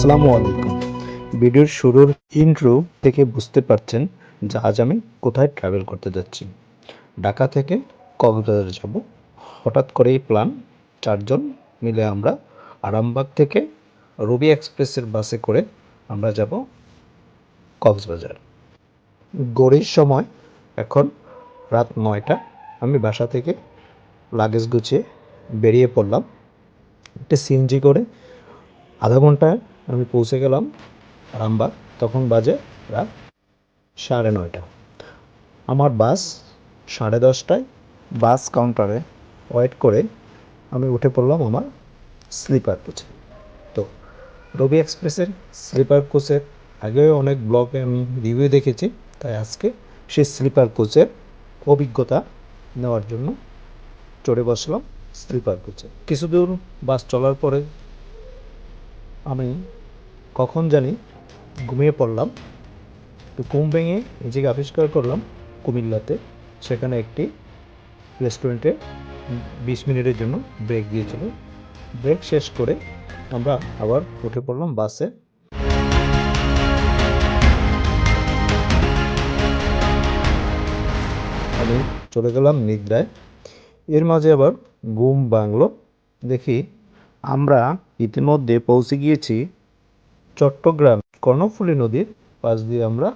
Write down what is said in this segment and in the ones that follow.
আসসালামু আলাইকুম। ভিডিওর শুরুর ইন্ট্রো থেকে বুঝতে পারছেন যে আজ আমি কোথায় ট্রাভেল করতে যাচ্ছি। ঢাকা থেকে কক্সবাজার যাব। হঠাৎ করেই প্ল্যান চারজন মিলে আমরা আরামবাগ থেকে রবি এক্সপ্রেসের বাসে করে আমরা যাব কক্সবাজার। গড়ির সময় এখন রাত নয়টা। আমি বাসা থেকে লাগেজ গুছিয়ে বেরিয়ে পড়লাম। একটা সিএনজি করে আধা ঘন্টায় আমি পৌঁছে গেলাম আরামবাগ তখন বাজে রাত সাড়ে নয়টা। আমার বাস সাড়ে দশটায় বাস কাউন্টারে। ওয়েট করে আমি উঠে পড়লাম আমার স্লিপার কোচে। তো রবি এক্সপ্রেসের স্লিপার কোচের আগেও অনেক ব্লগে আমি রিভিউ দেখেছি তাই আজকে সেই স্লিপার কোচের অভিজ্ঞতা নেওয়ার জন্য চড়ে বসলাম স্লিপার কোচে। কিছু দূর বাস চলার পরে আমি কখন জানি ঘুমিয়ে পড়লাম, তো ঘুম ভেঙে নিজেকে আবিষ্কার করলাম কুমিল্লাতে, সেখানে একটি রেস্টুরেন্টে বিশ মিনিটের জন্য ব্রেক দিয়েছিল। ব্রেক শেষ করে আমরা আবার উঠে পড়লাম বাসে আমি চলে গেলাম নিদ্রায়। এর মাঝে আবার ঘুম ভাঙলো। দেখি আমরা ইতিমধ্যে পৌঁছে গিয়েছি চট্টগ্রাম কর্ণফুলী নদীর পাশ দিয়ে আমরা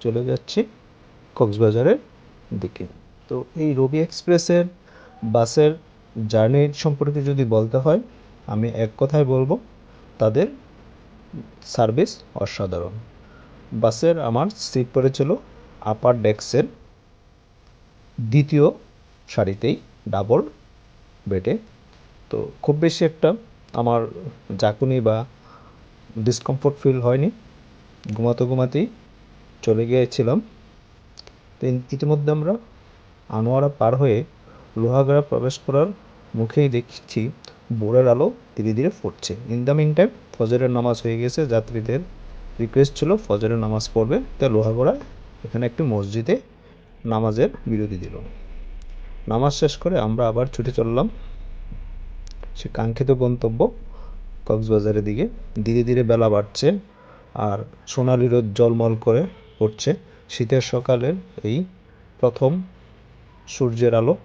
চলে যাচ্ছি কক্সবাজারের দিকে। তো এই রবি এক্সপ্রেসের বাসের জার্নি সম্পর্কে যদি বলতে হয়, আমি এক কথায় বলব, তাদের সার্ভিস অসাধারণ। বাসের আমার সিট পড়েছিল আপার ডেক্সের দ্বিতীয় সারিতেই, ডাবল বেডে। তো খুব বেশি একটা আমার জাকুনি বা ডিসকমফোর্ট ফিল হয়নি। ঘুমাতে ঘুমাতেই চলে গিয়েছিলাম। তো ইতিমধ্যে আমরা আনোয়ারা পার হয়ে লোহাগড়া প্রবেশ করার মুখেই দেখছি বোরের আলো ধীরে ধীরে ফুটছে। ইন দ্য মিন টাইম ফজরের নামাজ হয়ে গেছে। যাত্রীদের রিকোয়েস্ট ছিল ফজরের নামাজ পড়বে। তাই লোহাগড়ায় এখানে একটি মসজিদে নামাজের বিরতি দিল। নামাজ শেষ করে আমরা আবার ছুটে চললাম। সে কাঙ্ক্ষিত গন্তব্য কক্সবাজারের দিকে। ধীরে ধীরে বেলা বাড়ছে আর সোনালি রোদ জলমল করে পড়ছে শীতের সকালের এই প্রথম সূর্যের আলো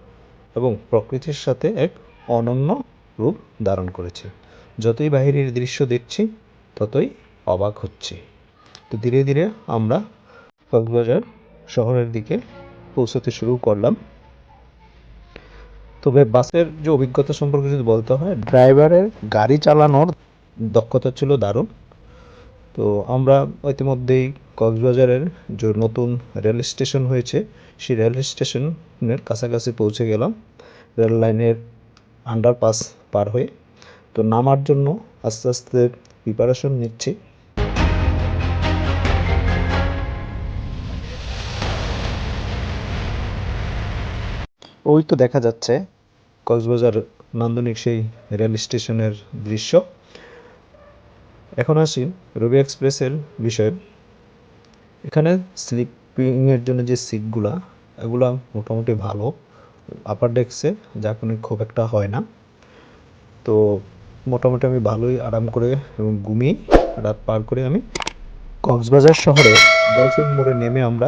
এবং প্রকৃতির সাথে এক অনন্য রূপ ধারণ করেছে। যতই বাহিরের দৃশ্য দেখছি, ততই অবাক হচ্ছি। তো ধীরে ধীরে আমরা কক্সবাজার শহরের দিকে পৌঁছতে শুরু করলাম। তবে বাসের যে অভিজ্ঞতা সম্পর্কে যদি বলতে হয়, ড্রাইভারের গাড়ি চালানোর দক্ষতা ছিল দারুণ। তো আমরা ইতিমধ্যেই কক্সবাজারের যে নতুন রেল স্টেশন হয়েছে, সেই রেল স্টেশনের কাছাকাছি পৌঁছে গেলাম। রেল লাইনের আন্ডারপাস পার হয়ে। তো নামার জন্য আস্তে আস্তে প্রিপারেশন নিচ্ছি। ওই তো দেখা যাচ্ছে, কক্সবাজার নান্দনিক সেই রেল স্টেশনের দৃশ্য। এখন আসি রবি এক্সপ্রেসের বিষয়ে। এখানে স্লিপিংয়ের জন্য যে সিটগুলা, এগুলা মোটামুটি ভালো। আপার ডেস্কে যা কোনো খুব একটা হয় না। তো মোটামুটি আমি ভালোই আরাম করে এবং ঘুমিয়ে রাত পার করে আমি কক্সবাজার শহরে ডলফিন মোড়ে নেমে আমরা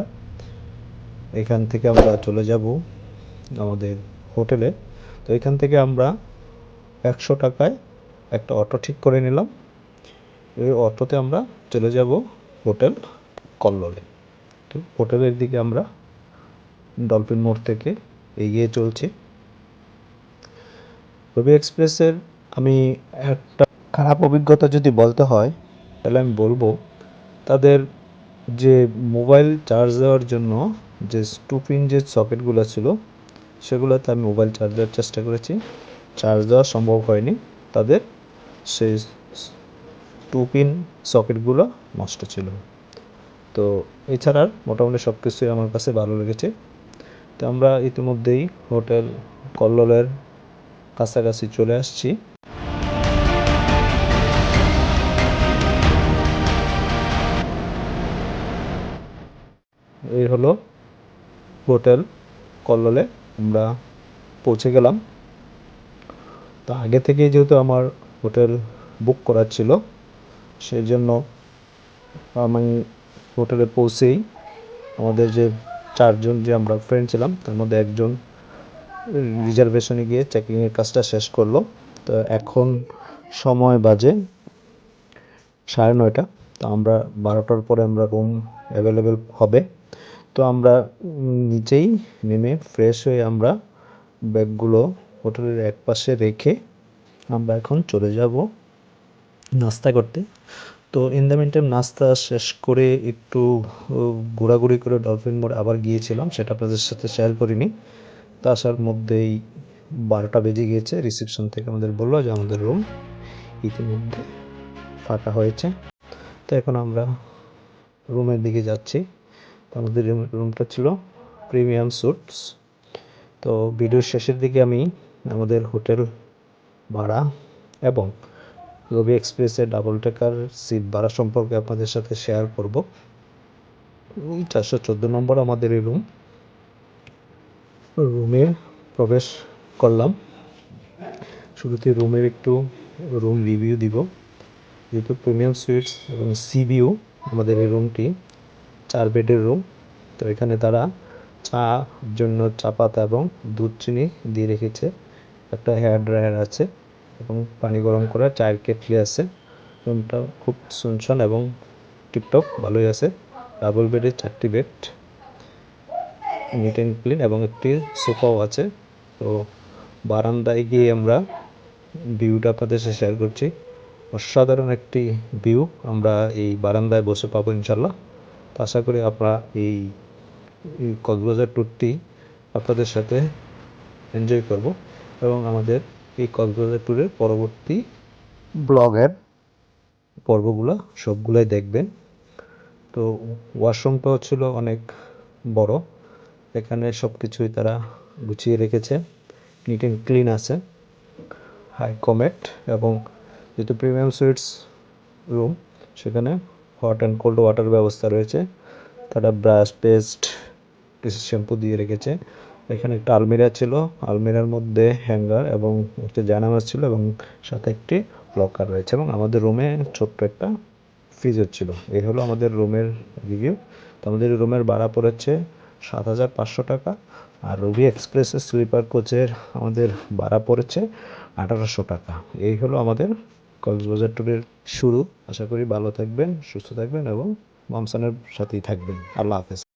এখান থেকে আমরা চলে যাব আমাদের হোটেলে। তো এখান থেকে আমরা একশো টাকায় একটা অটো ঠিক করে নিলাম। এই অটোতে আমরা চলে যাব হোটেল কল্লোলে। তো হোটেলের দিকে আমরা ডলফিন মোড় থেকে এগিয়ে চলছি। রবি এক্সপ্রেসের আমি একটা খারাপ অভিজ্ঞতা যদি বলতে হয়, তাহলে আমি বলব, তাদের যে মোবাইল চার্জ দেওয়ার জন্য যে টু পিন যে সকেটগুলো ছিল সেগুলোতে আমি মোবাইল চার্জ দেওয়ার চেষ্টা করেছি। চার্জ দেওয়া সম্ভব হয়নি। তাদের সেই টু পিন সকেটগুলো নষ্ট ছিল। তো এছাড়া মোটামুটি সব কিছুই আমার কাছে ভালো লেগেছে। তো আমরা ইতিমধ্যেই হোটেল কল্লোলের কাছাকাছি চলে আসছি। এই হলো হোটেল কল্লোলে। আমরা পৌঁছে গেলাম। তো আগে থেকেই যেহেতু আমার হোটেল বুক করা ছিল সেই জন্য আমি হোটেলে পৌঁছেই আমাদের যে চারজন যে আমরা ফ্রেন্ড ছিলাম, তার মধ্যে একজন রিজার্ভেশনে গিয়ে চেকিংয়ের কাজটা শেষ করল। তো এখন সময় বাজে সাড়ে নয়টা। তো আমরা বারোটার পরে আমরা রুম অ্যাভেলেবেল হবে। তো আমরা নিচেই নেমে ফ্রেশ হয়ে আমরা ব্যাগগুলো হোটেলের এক পাশে রেখে আমরা এখন চলে যাব নাস্তা করতে। তো ইন দ্য মিন টাইম নাস্তা শেষ করে একটু ঘোরাঘুরি করে ডলফিন মোড় আবার গিয়েছিলাম, সেটা আপনাদের সাথে শেয়ার করিনি। তা আসার মধ্যেই বারোটা বেজে গিয়েছে রিসেপশন থেকে আমাদের বলল যে আমাদের রুম ইতিমধ্যে ফাঁকা হয়েছে। তো এখন আমরা রুমের দিকে যাচ্ছি। তো আমাদের রুমটা ছিল প্রিমিয়াম স্যুটস তো ভিডিওর শেষের দিকে আমি আমাদের হোটেল ভাড়া এবং রবি এক্সপ্রেসের ডাবল টেকার সিট ভাড়া সম্পর্কে আপনাদের সাথে শেয়ার করব। চারশো চোদ্দ নম্বর আমাদের এই রুম রুমে প্রবেশ করলাম। শুরুতে রুমের একটু রুম রিভিউ দিব। যেহেতু প্রিমিয়াম সুইটস এবং সি ভিউ আমাদের এই রুমটি চার বেডের রুম। তো এখানে তারা চা জন্য চা পাতা এবং দুধ চিনি দিয়ে রেখেছে। একটা হেয়ার ড্রায়ার আছে এবং পানি গরম করার চায়ের কেটলি আছে। রুমটা খুব সুনসান এবং টিপটপ, ভালোই আছে। ডাবল বেডের চারটি বেড। নিট অ্যান্ড ক্লিন এবং একটি সোফাও আছে। তো বারান্দায় গিয়ে আমরা ভিউটা আপনাদের সাথে শেয়ার করছি। অসাধারণ একটি ভিউ। আমরা এই বারান্দায় বসে পাবো ইনশাল্লাহ। তো আশা করি আমরা এই এই কক্সবাজার ট্যুরটি আপনাদের সাথে এনজয় করব এবং আমাদের এই কক্সবাজার ট্যুরের পরবর্তী ব্লগের পর্বগুলো সবগুলাই দেখবেন। তো ওয়াশরুমটাও ছিল অনেক বড় এখানে সব কিছুই তারা গুছিয়ে রেখেছে নিট অ্যান্ড ক্লিন আছে হাই কমেট এবং যেহেতু প্রিমিয়াম সুইটস রুম সেখানে হট অ্যান্ড কোল্ড ওয়াটার ব্যবস্থা রয়েছে। তারা ব্রাশ পেস্ট কিছু শ্যাম্পু দিয়ে রেখেছে। এখানে একটা আলমিরা ছিল। আলমিরার মধ্যে হ্যাঙ্গার এবং একটা জানামাজ ছিল এবং সাথে একটি লকার রয়েছে এবং আমাদের রুমে ছোট্ট একটা ফ্রিজও ছিল। এই হলো আমাদের রুমের রিভিউ তো আমাদের রুমের ভাড়া পড়েছে সাত হাজার পাঁচশো টাকা আর রবি এক্সপ্রেসের স্লিপার কোচের আমাদের ভাড়া পড়েছে আঠারোশো টাকা। এই হলো আমাদের কক্সবাজার ট্যুরের শুরু। আশা করি ভালো থাকবেন, সুস্থ থাকবেন এবং মামসানের সাথেই থাকবেন। আল্লাহ হাফেজ।